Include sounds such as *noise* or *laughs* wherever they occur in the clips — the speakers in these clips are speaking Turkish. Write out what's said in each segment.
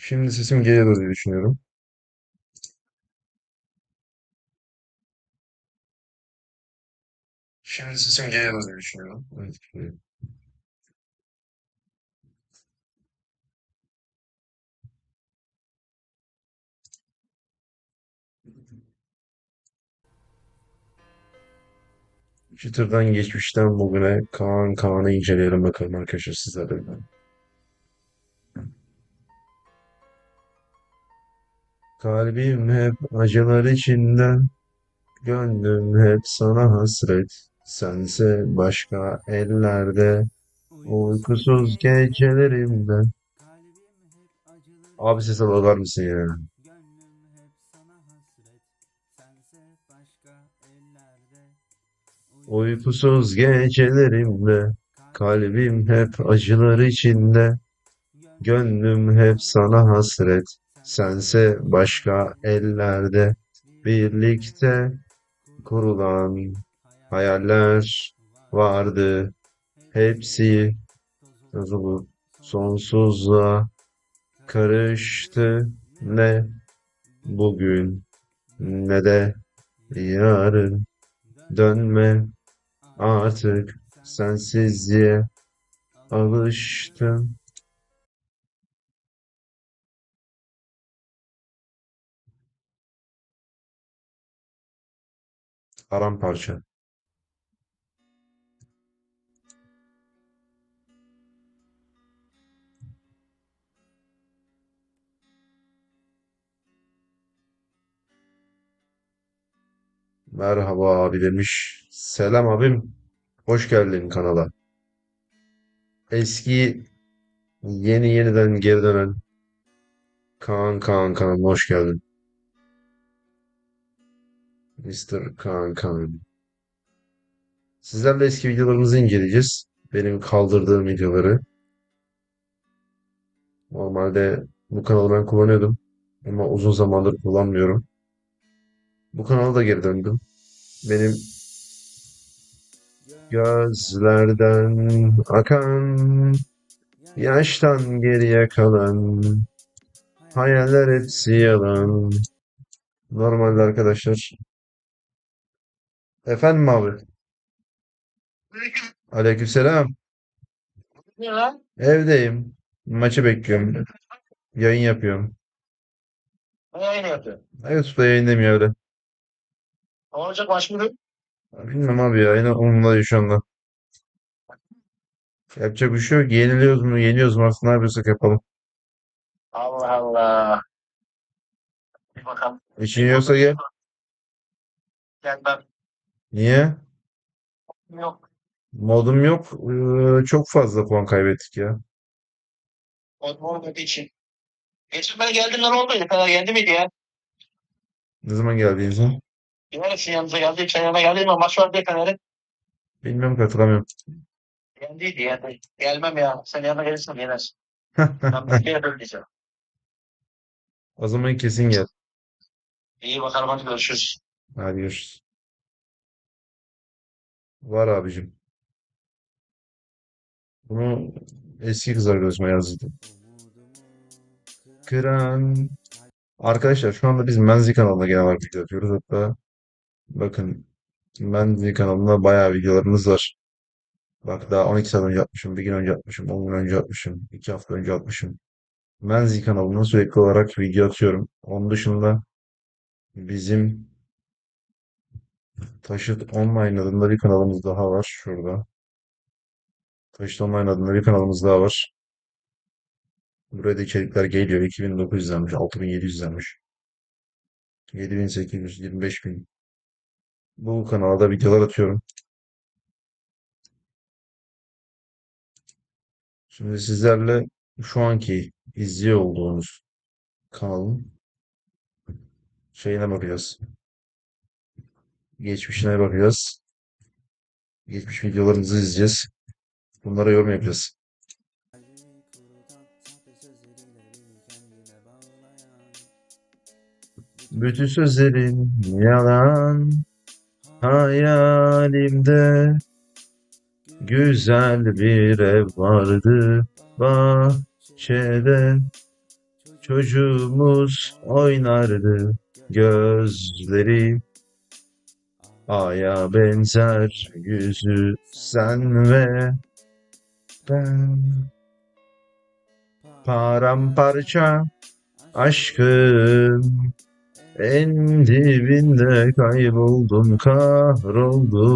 Şimdi sesim geliyor diye düşünüyorum. Şimdi sesim geliyor diye düşünüyorum. Evet. Çıtırdan geçmişten bugüne Kaan Kaan'ı inceleyelim bakalım arkadaşlar sizlerle. Kalbim hep acılar içinde, gönlüm hep sana hasret. Sense başka ellerde, uykusuz gecelerimde. Abi ses alır mısın ya? Uykusuz gecelerimde, kalbim hep acılar içinde, gönlüm hep sana hasret. Sense başka ellerde, birlikte kurulan hayaller vardı. Hepsi yazılı sonsuzluğa karıştı. Ne bugün ne de yarın dönme artık sensizliğe alıştım. Paramparça. Merhaba abi demiş. Selam abim. Hoş geldin kanala. Eski yeni yeniden geri dönen Kaan Kaan kanalına hoş geldin. Mr. Kaan Kaan. Sizlerle eski videolarımızı inceleyeceğiz. Benim kaldırdığım videoları. Normalde bu kanalı ben kullanıyordum. Ama uzun zamandır kullanmıyorum. Bu kanala da geri döndüm. Benim gözlerden akan yaştan geriye kalan hayaller hepsi yalan. Normalde arkadaşlar. Efendim abi. Aleykümselam. Ne lan? Evdeyim. Maçı bekliyorum. Yayın yapıyorum. Ne yayın yapıyor? YouTube'da yayınlamıyor öyle. Ne olacak maç mı? Bilmem abi ya. Yine umurumda değil şu anda. Yapacak bir şey yok. Yeniliyoruz mu? Yeniyoruz mu? Artık ne yapıyorsak yapalım. Allah Allah. Bir bakalım. İşin yoksa gel. Gel ben. Niye? Yok. Modum yok. Ee, çok fazla puan kaybettik ya. O olmadığı için. Geçen ben geldiğinde ne olduydu? Kadar geldi miydi ya? Ne zaman geldiğiniz zaman? Yine sizin yanınıza geldi. Sen yanına geldi mi? Maç var diye Fener'in. Bilmiyorum katılamıyorum. Geldiydi yani. Gelmem ya. Sen yanına gelirsin gelmez. *laughs* Ben bir kere böyle diyeceğim. O zaman kesin gel. İyi bakalım hadi görüşürüz. Hadi görüşürüz. Var abicim. Bunu eski kız arkadaşıma yazdım. Kıran. Arkadaşlar şu anda biz Menzi kanalına genel olarak video atıyoruz. Hatta bakın Menzi kanalında bayağı videolarımız var. Bak daha 12 saat önce atmışım, bir gün önce atmışım, 10 gün önce atmışım, 2 hafta önce atmışım. Menzi kanalına sürekli olarak video atıyorum. Onun dışında bizim Taşıt Online adında bir kanalımız daha var şurada. Taşıt Online adında bir kanalımız daha var. Buraya da içerikler geliyor. 2900 izlenmiş, 6700 izlenmiş. 7800, 25000. Bu kanalda videolar atıyorum. Şimdi sizlerle şu anki izliyor olduğunuz kanalın şeyine bakacağız. Geçmişine bakacağız. Geçmiş videolarımızı izleyeceğiz. Bunlara yorum yapacağız. Bütün sözlerin yalan hayalimde güzel bir ev vardı bahçede Çocuğumuz oynardı gözleri Aya benzer yüzü sen ve ben Paramparça aşkın en dibinde kayboldum kahroldum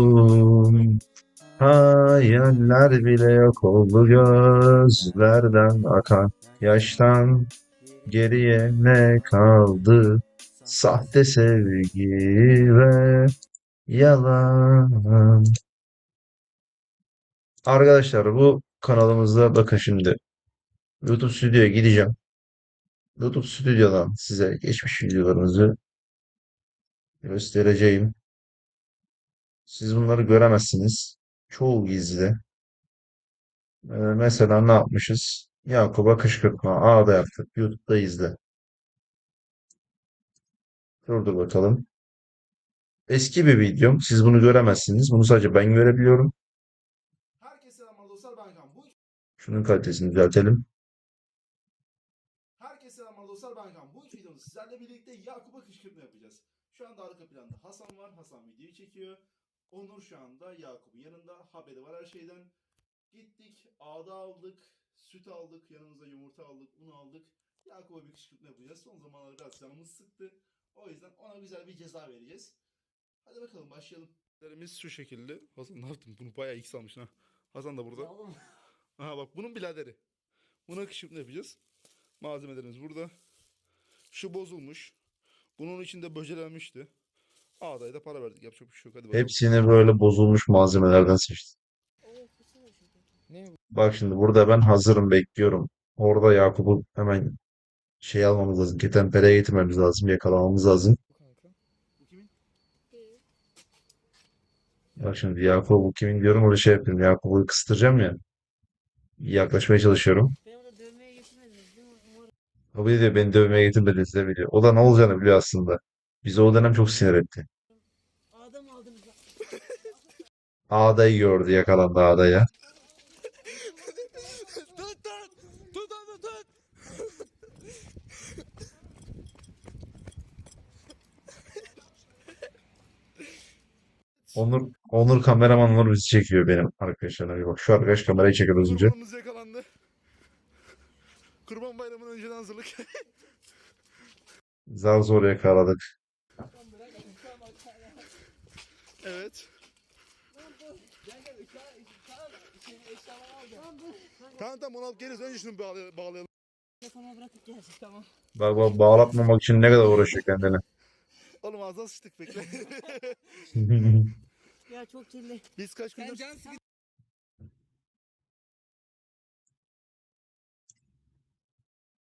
Hayaller bile yok oldu gözlerden akan yaştan Geriye ne kaldı? Sahte sevgi ve yalan. Arkadaşlar bu kanalımızda bakın şimdi YouTube Stüdyo'ya gideceğim. YouTube Stüdyo'dan size geçmiş videolarınızı göstereceğim. Siz bunları göremezsiniz. Çoğu gizli. Ee, mesela ne yapmışız? Yakup'a kışkırtma. A'da yaptık. YouTube'da izle. Durdur bakalım. Eski bir videom. Siz bunu göremezsiniz. Bunu sadece ben görebiliyorum. Herkese selamlar dostlar ben. Bu Şunun kalitesini düzeltelim. Herkese selamlar dostlar ben Kaan. Bu üç videomuzda sizlerle birlikte Yakup'a kışkırtma yapacağız. Şu anda arka planda Hasan var. Hasan videoyu çekiyor. Onur şu anda Yakup'un yanında. Haberi var her şeyden. Gittik ağda aldık. Süt aldık. Yanımıza yumurta aldık. Un aldık. Yakup'a bir kışkırtma yapacağız. Son zamanlarda biraz canımız sıktı. O yüzden ona güzel bir ceza vereceğiz. Hadi bakalım başlayalım. Derimiz şu şekilde. Hasan ne yaptın? Bunu bayağı ilk salmışsın ha. Hasan da burada. Aha bak bunun biraderi. Buna kışkırtma yapacağız. Malzemelerimiz burada. Şu bozulmuş. Bunun içinde böcelenmişti. Ağdaya da para verdik. Yapacak bir şey yok. Hadi bakalım. Hepsini böyle bozulmuş malzemelerden seçtim. Bak şimdi burada ben hazırım bekliyorum. Orada Yakup'u hemen şey almamız lazım. Ketenpere'ye getirmemiz lazım. Yakalamamız lazım. Bu kimin? Bak şimdi Yakup'u bu kimin diyorum orada şey yapıyorum. Yakup'u kıstıracağım ya. Yaklaşmaya çalışıyorum. Beni orada dövmeye getirmediniz değil mi? Umarım. O bir diyor beni dövmeye getirmediniz de biliyor. O da ne olacağını biliyor aslında. Bizi o dönem çok sinir etti. Adam aldınız. Ağdayı gördü yakalandı ağdaya. Onur, Onur kameraman Onur bizi çekiyor benim arkadaşlarına bir bak. Şu arkadaş kamerayı çekiyor az önce. Kurbanımız yakalandı. Kurban bayramının önceden hazırlık. *laughs* Zar zor yakaladık. evet. Tamam tamam onu alıp geliriz. Önce şunu bağlay- bağlayalım. Telefona bırakıp gelsin tamam. Bak bak bağlatmamak için ne kadar uğraşıyor kendine. Oğlum ağzına sıçtık bekle. *laughs* Ya çok kirli. Biz kaç gündür...